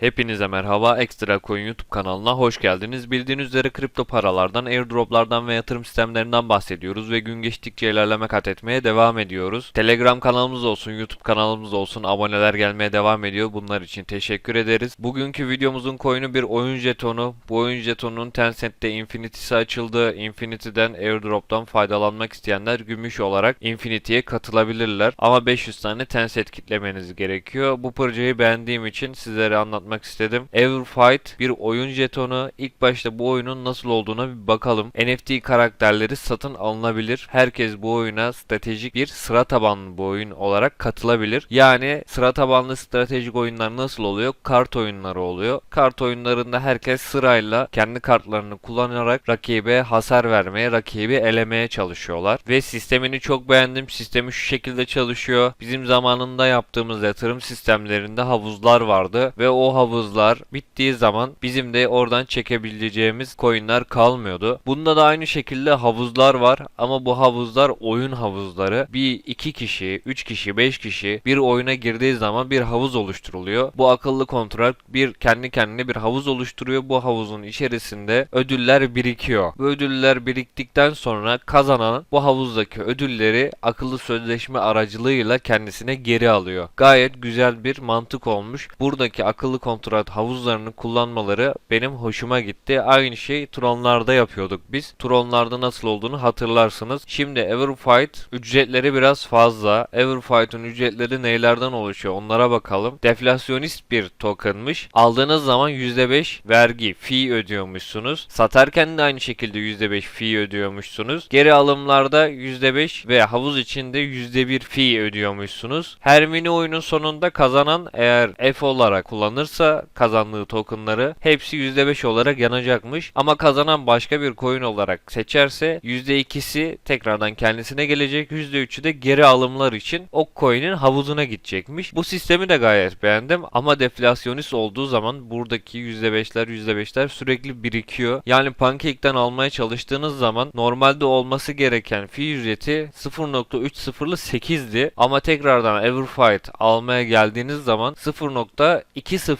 Hepinize merhaba. Ekstra Coin YouTube kanalına hoş geldiniz. Bildiğiniz üzere kripto paralardan, airdroplardan ve yatırım sistemlerinden bahsediyoruz ve gün geçtikçe ilerleme kat etmeye devam ediyoruz. Telegram kanalımız olsun, YouTube kanalımız olsun aboneler gelmeye devam ediyor. Bunlar için teşekkür ederiz. Bugünkü videomuzun coin'i bir oyun jetonu. Bu oyun jetonunun Tencent'te Infinity'si açıldı. Infinity'den airdrop'tan faydalanmak isteyenler gümüş olarak Infinity'ye katılabilirler. Ama 500 tane Tencent kitlemeniz gerekiyor. Bu projeyi beğendiğim için sizlere anlatmak istedim. Everfight bir oyun jetonu. İlk başta bu oyunun nasıl olduğuna bir bakalım. NFT karakterleri satın alınabilir. Herkes bu oyuna stratejik bir sıra tabanlı bu oyun olarak katılabilir. Yani sıra tabanlı stratejik oyunlar nasıl oluyor? Kart oyunları oluyor. Kart oyunlarında herkes sırayla kendi kartlarını kullanarak rakibe hasar vermeye, rakibi elemeye çalışıyorlar. Ve sistemini çok beğendim. Sistemi şu şekilde çalışıyor. Bizim zamanında yaptığımız yatırım sistemlerinde havuzlar vardı ve o havuzlar bittiği zaman bizim de oradan çekebileceğimiz coinler kalmıyordu. Bunda da aynı şekilde havuzlar var ama bu havuzlar oyun havuzları. Bir iki kişi, üç kişi, beş kişi bir oyuna girdiği zaman bir havuz oluşturuluyor. Bu akıllı kontrol bir kendi kendine bir havuz oluşturuyor. Bu havuzun içerisinde ödüller birikiyor. Bu ödüller biriktikten sonra kazanan bu havuzdaki ödülleri akıllı sözleşme aracılığıyla kendisine geri alıyor. Gayet güzel bir mantık olmuş. Buradaki akıllı kontrol havuzlarını kullanmaları benim hoşuma gitti. Aynı şey Tronlarda yapıyorduk biz. Tronlarda nasıl olduğunu hatırlarsınız. Şimdi Everfight ücretleri biraz fazla. Everfight'ın ücretleri neylerden oluşuyor onlara bakalım. Deflasyonist bir tokenmış. Aldığınız zaman %5 vergi, fee ödüyormuşsunuz. Satarken de aynı şekilde %5 fee ödüyormuşsunuz. Geri alımlarda %5 ve havuz içinde %1 fee ödüyormuşsunuz. Her mini oyunun sonunda kazanan eğer F olarak kullanırsa kazandığı tokenları hepsi %5 olarak yanacakmış. Ama kazanan başka bir coin olarak seçerse %2'si tekrardan kendisine gelecek. %3'ü de geri alımlar için o coin'in havuzuna gidecekmiş. Bu sistemi de gayet beğendim ama deflasyonist olduğu zaman buradaki %5'ler %5'ler sürekli birikiyor. Yani Pancake'den almaya çalıştığınız zaman normalde olması gereken fee ücreti 0.30'lı ama tekrardan Everfight almaya geldiğiniz zaman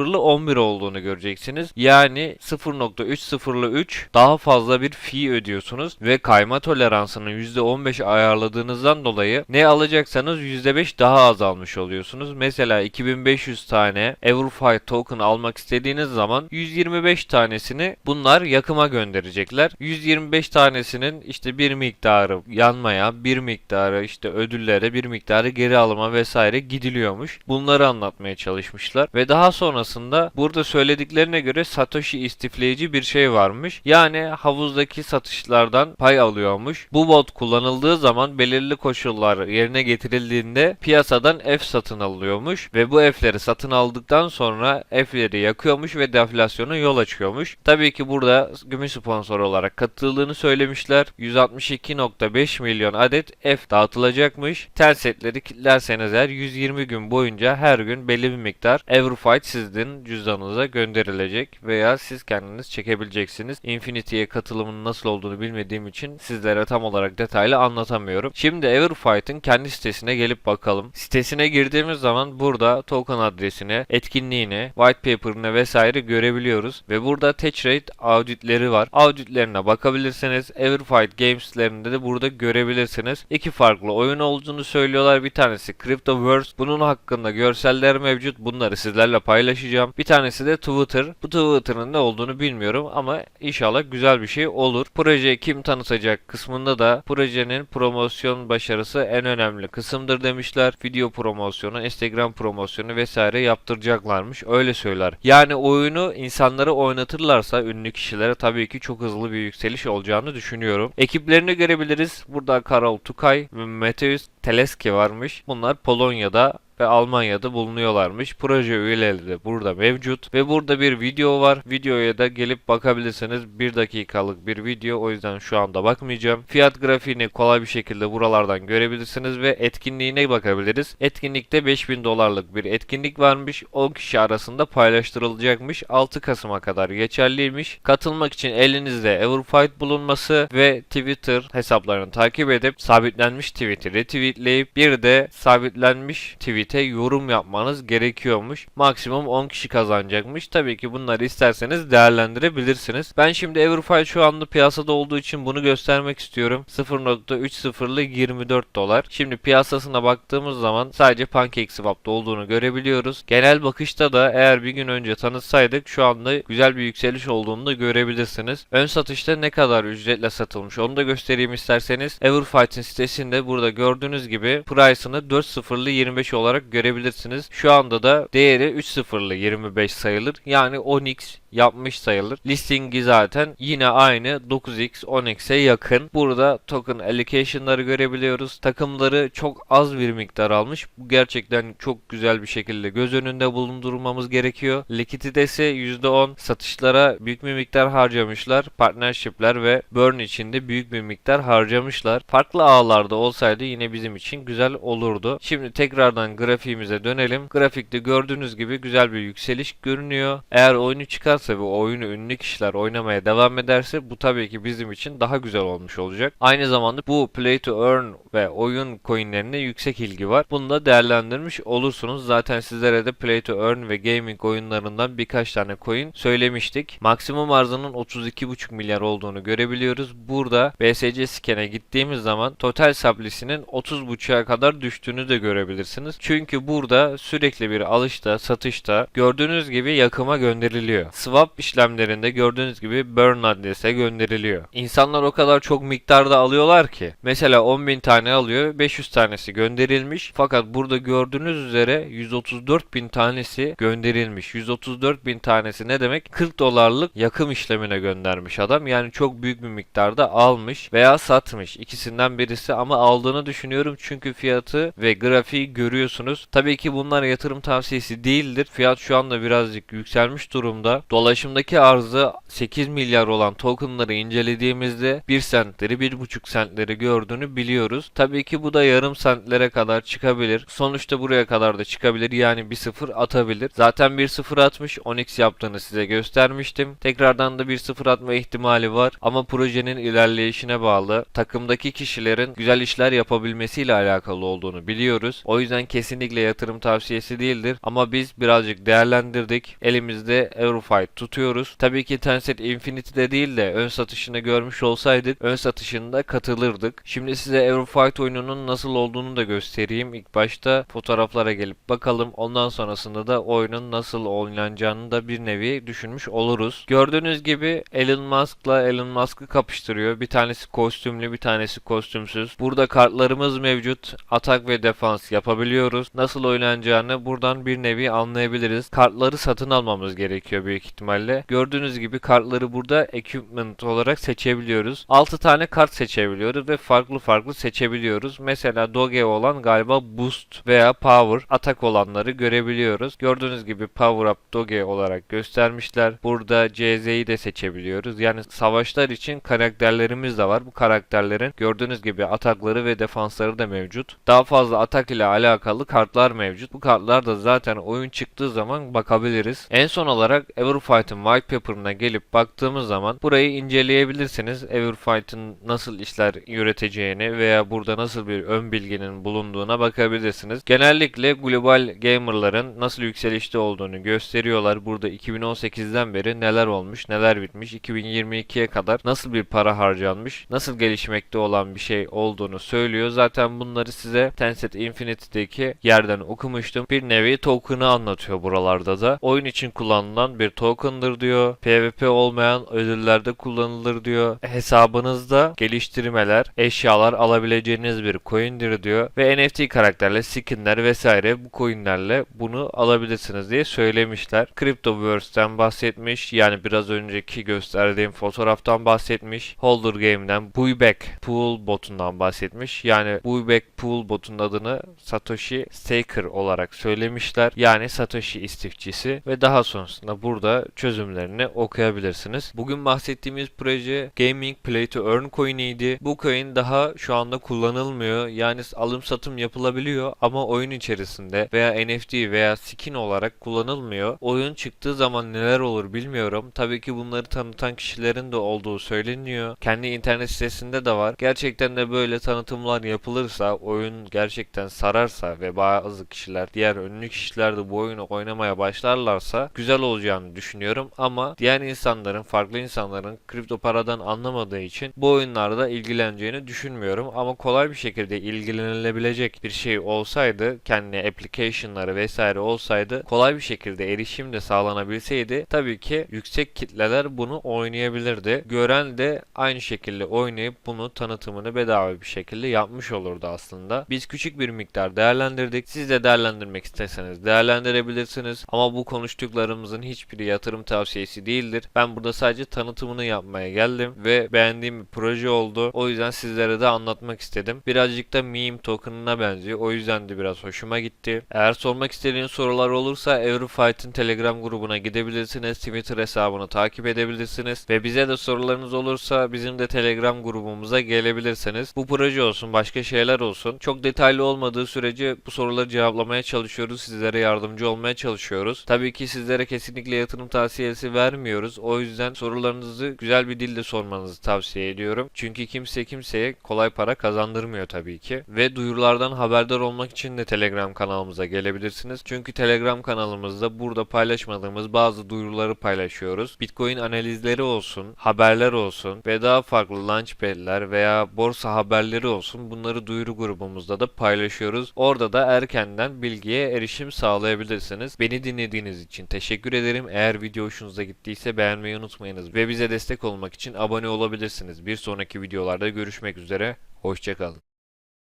0.20'lı 11 olduğunu göreceksiniz. Yani 0.30'lı 3 daha fazla bir fee ödüyorsunuz ve kayma toleransını %15 ayarladığınızdan dolayı ne alacaksanız %5 daha az almış oluyorsunuz. Mesela 2500 tane Everfight token almak istediğiniz zaman 125 tanesini bunlar yakıma gönderecekler. 125 tanesinin işte bir miktarı yanmaya, bir miktarı işte ödüllere, bir miktarı geri alıma vesaire gidiliyormuş. Bunları anlatmaya çalışmışlar ve daha sonrasında burada söylediklerine göre Satoshi istifleyici bir şey varmış. Yani havuzdaki satışlardan pay alıyormuş. Bu bot kullanıldığı zaman belirli koşullar yerine getirildiğinde piyasadan F satın alıyormuş ve bu F'leri satın aldıktan sonra F'leri yakıyormuş ve deflasyona yol açıyormuş. Tabii ki burada gümüş sponsor olarak katıldığını söylemişler. 162.5 milyon adet F dağıtılacakmış. Tel setleri kilitlerseniz eğer 120 gün boyunca her gün belli bir miktar Everfight sizin cüzdanınıza gönderilecek veya siz kendiniz çekebileceksiniz. Infinity'ye katılımın nasıl olduğunu bilmediğim için sizlere tam olarak detaylı anlatamıyorum. Şimdi Everfight'ın kendi sitesine gelip bakalım. Sitesine girdiğimiz zaman burada token adresini, etkinliğini, white paper'ını vesaire görebiliyoruz ve burada Touch Rate auditleri var. Auditlerine bakabilirsiniz. Everfight Games'lerinde de burada görebilirsiniz. İki farklı oyun olduğunu söylüyorlar. Bir tanesi Cryptoverse. Bunun hakkında görseller mevcut. Bunları sizlerle paylaşacağım. Bir tanesi de Twitter. Bu Twitter'ın ne olduğunu bilmiyorum ama inşallah güzel bir şey olur. Projeyi kim tanıtacak kısmında da projenin promosyon başarısı en önemli kısımdır demişler. Video promosyonu, Instagram promosyonu vesaire yaptıracaklarmış. Öyle söyler. Yani oyunu insanlara oynatırlarsa ünlü kişilere tabii ki çok hızlı bir yükseliş olacağını düşünüyorum. Ekiplerini görebiliriz. Burada Karol Tukay ve Mateus Teleski varmış. Bunlar Polonya'da ve Almanya'da bulunuyorlarmış. Proje üyeleri de burada mevcut ve burada bir video var. Videoya da gelip bakabilirsiniz. 1 dakikalık bir video o yüzden şu anda bakmayacağım. Fiyat grafiğini kolay bir şekilde buralardan görebilirsiniz ve etkinliğine bakabiliriz. Etkinlikte 5000 dolarlık bir etkinlik varmış. 10 kişi arasında paylaştırılacakmış. 6 Kasım'a kadar geçerliymiş. Katılmak için elinizde Everfight bulunması ve Twitter hesaplarını takip edip sabitlenmiş tweet'i retweetleyip bir de sabitlenmiş tweet tweet'e yorum yapmanız gerekiyormuş. Maksimum 10 kişi kazanacakmış. Tabii ki bunları isterseniz değerlendirebilirsiniz. Ben şimdi Everfile şu anda piyasada olduğu için bunu göstermek istiyorum. 0.30'lı 24 dolar. Şimdi piyasasına baktığımız zaman sadece PancakeSwap'ta olduğunu görebiliyoruz. Genel bakışta da eğer bir gün önce tanıtsaydık şu anda güzel bir yükseliş olduğunu da görebilirsiniz. Ön satışta ne kadar ücretle satılmış onu da göstereyim isterseniz. Everfight'in sitesinde burada gördüğünüz gibi price'ını 4.0'lı 25 olarak görebilirsiniz. Şu anda da değeri 3.0'lı 25 sayılır. Yani 10x yapmış sayılır. Listingi zaten yine aynı 9x 10x'e yakın. Burada token allocation'ları görebiliyoruz. Takımları çok az bir miktar almış. Bu gerçekten çok güzel bir şekilde göz önünde bulundurmamız gerekiyor. Likiditesi %10. Satışlara büyük bir miktar harcamışlar. Partnership'ler ve burn içinde büyük bir miktar harcamışlar. Farklı ağlarda olsaydı yine bizim için güzel olurdu. Şimdi tekrardan grafiğimize dönelim. Grafikte gördüğünüz gibi güzel bir yükseliş görünüyor. Eğer oyunu çıkarsa ve oyunu ünlü kişiler oynamaya devam ederse bu tabii ki bizim için daha güzel olmuş olacak. Aynı zamanda bu play to earn ve oyun coinlerine yüksek ilgi var. Bunu da değerlendirmiş olursunuz. Zaten sizlere de play to earn ve gaming oyunlarından birkaç tane coin söylemiştik. Maksimum arzının 32,5 milyar olduğunu görebiliyoruz. Burada BSC scan'e gittiğimiz zaman total supply'sinin 30,5'a kadar düştüğünü de görebilirsiniz. Çünkü burada sürekli bir alışta, satışta gördüğünüz gibi yakıma gönderiliyor. Swap işlemlerinde gördüğünüz gibi burn adrese gönderiliyor. İnsanlar o kadar çok miktarda alıyorlar ki. Mesela 10.000 tane alıyor, 500 tanesi gönderilmiş. Fakat burada gördüğünüz üzere 134 bin tanesi gönderilmiş. 134 bin tanesi ne demek? 40 dolarlık yakım işlemine göndermiş adam. Yani çok büyük bir miktarda almış veya satmış. İkisinden birisi ama aldığını düşünüyorum çünkü fiyatı ve grafiği görüyorsunuz. Tabii ki bunlar yatırım tavsiyesi değildir. Fiyat şu anda birazcık yükselmiş durumda. Dolaşımdaki arzı 8 milyar olan tokenları incelediğimizde 1 sentleri 1,5 sentleri gördüğünü biliyoruz. Tabii ki bu da yarım sentlere kadar çıkabilir. Sonuçta buraya kadar da çıkabilir. Yani bir sıfır atabilir. Zaten bir sıfır atmış. 10x yaptığını size göstermiştim. Tekrardan da bir sıfır atma ihtimali var. Ama projenin ilerleyişine bağlı. Takımdaki kişilerin güzel işler yapabilmesiyle alakalı olduğunu biliyoruz. O yüzden kesinlikle yatırım tavsiyesi değildir. Ama biz birazcık değerlendirdik. Elimizde Eurofight tutuyoruz. Tabii ki Tencent Infinity'de değil de ön satışını görmüş olsaydık ön satışında katılırdık. Şimdi size Eurofight oyununun nasıl olduğunu da göstereyim. İlk başta fotoğraflara gelip bakalım. Ondan sonrasında da oyunun nasıl oynanacağını da bir nevi düşünmüş oluruz. Gördüğünüz gibi Elon Musk'la Elon Musk'ı kapıştırıyor. Bir tanesi kostümlü, bir tanesi kostümsüz. Burada kartlarımız mevcut. Atak ve defans yapabiliyoruz. Nasıl oynanacağını buradan bir nevi anlayabiliriz. Kartları satın almamız gerekiyor büyük ihtimalle. Gördüğünüz gibi kartları burada equipment olarak seçebiliyoruz. 6 tane kart seçebiliyoruz ve farklı farklı seçebiliyoruz. Mesela Doge olan galiba Boost veya Power atak olanları görebiliyoruz. Gördüğünüz gibi Power Up Doge olarak göstermişler. Burada CZ'yi de seçebiliyoruz. Yani savaşlar için karakterlerimiz de var. Bu karakterlerin gördüğünüz gibi atakları ve defansları da mevcut. Daha fazla atak ile alakalı kartlar mevcut. Bu kartlar da zaten oyun çıktığı zaman bakabiliriz. En son olarak Everfight'ın white paper'ına gelip baktığımız zaman burayı inceleyebilirsiniz. Everfight'ın nasıl işler üreteceğini veya burada nasıl bir ön bilginin bulunduğuna bakabilirsiniz. Genellikle global gamerların nasıl yükselişte olduğunu gösteriyorlar. Burada 2018'den beri neler olmuş, neler bitmiş, 2022'ye kadar nasıl bir para harcanmış, nasıl gelişmekte olan bir şey olduğunu söylüyor. Zaten bunları size Tencent Infinity'deki yerden okumuştum. Bir nevi token'ı anlatıyor buralarda da. Oyun için kullanılan bir token'dır diyor. PvP olmayan ödüllerde kullanılır diyor. Hesabınızda geliştirmeler, eşyalar alabileceğiniz bir coin'dir diyor. Ve NFT karakterle, skinler vesaire bu coin'lerle bunu alabilirsiniz diye söylemişler. Cryptoverse'den bahsetmiş. Yani biraz önceki gösterdiğim fotoğraftan bahsetmiş. Holder Game'den Buyback Pool botundan bahsetmiş. Yani Buyback Pool botunun adını Satoshi Staker olarak söylemişler. Yani Satoshi istifçisi ve daha sonrasında burada çözümlerini okuyabilirsiniz. Bugün bahsettiğimiz proje Gaming Play to Earn coin'iydi. Bu coin daha şu anda kullanılmıyor. Yani alım satım yapılabiliyor ama oyun içerisinde veya NFT veya skin olarak kullanılmıyor. Oyun çıktığı zaman neler olur bilmiyorum. Tabii ki bunları tanıtan kişilerin de olduğu söyleniyor. Kendi internet sitesinde de var. Gerçekten de böyle tanıtımlar yapılırsa, oyun gerçekten sararsa ve bazı kişiler, diğer ünlü kişiler de bu oyunu oynamaya başlarlarsa güzel olacağını düşünüyorum ama diğer insanların, farklı insanların kripto paradan anlamadığı için bu oyunlarda ilgileneceğini düşünmüyorum ama kolay bir şekilde ilgilenilebilecek bir şey olsaydı, kendi application'ları vesaire olsaydı kolay bir şekilde erişim de sağlanabilseydi tabii ki yüksek kitleler bunu oynayabilirdi. Gören de aynı şekilde oynayıp bunu tanıtımını bedava bir şekilde yapmış olurdu aslında. Biz küçük bir miktar değerlendirdik. Siz de değerlendirmek isterseniz değerlendirebilirsiniz. Ama bu konuştuklarımızın hiçbiri yatırım tavsiyesi değildir. Ben burada sadece tanıtımını yapmaya geldim ve beğendiğim bir proje oldu. O yüzden sizlere de anlatmak istedim. Birazcık da meme token'ına benziyor. O yüzden de biraz hoşuma gitti. Eğer sormak istediğiniz sorular olursa Everfight'ın Telegram grubuna gidebilirsiniz. Twitter hesabını takip edebilirsiniz. Ve bize de sorularınız olursa bizim de Telegram grubumuza gelebilirsiniz. Bu proje olsun, başka şeyler olsun. Çok detaylı olmadığı sürece bu soruları cevaplamaya çalışıyoruz. Sizlere yardımcı olmaya çalışıyoruz. Tabii ki sizlere kesinlikle yatırım tavsiyesi vermiyoruz. O yüzden sorularınızı güzel bir dilde sormanızı tavsiye ediyorum. Çünkü kimse kimseye kolay para kazandırmıyor tabii ki. Ve duyurulardan haberdar olmak için de Telegram kanalımıza gelebilirsiniz. Çünkü Telegram kanalımızda burada paylaşmadığımız bazı duyuruları paylaşıyoruz. Bitcoin analizleri olsun, haberler olsun ve daha farklı launchpad'ler veya borsa haberleri olsun bunları duyuru grubumuzda da paylaşıyoruz. Orada da erkenden bilgiye erişim sağlayabilirsiniz. Beni dinlediğiniz için teşekkür ederim. Video hoşunuza gittiyse beğenmeyi unutmayınız ve bize destek olmak için abone olabilirsiniz. Bir sonraki videolarda görüşmek üzere. Hoşçakalın.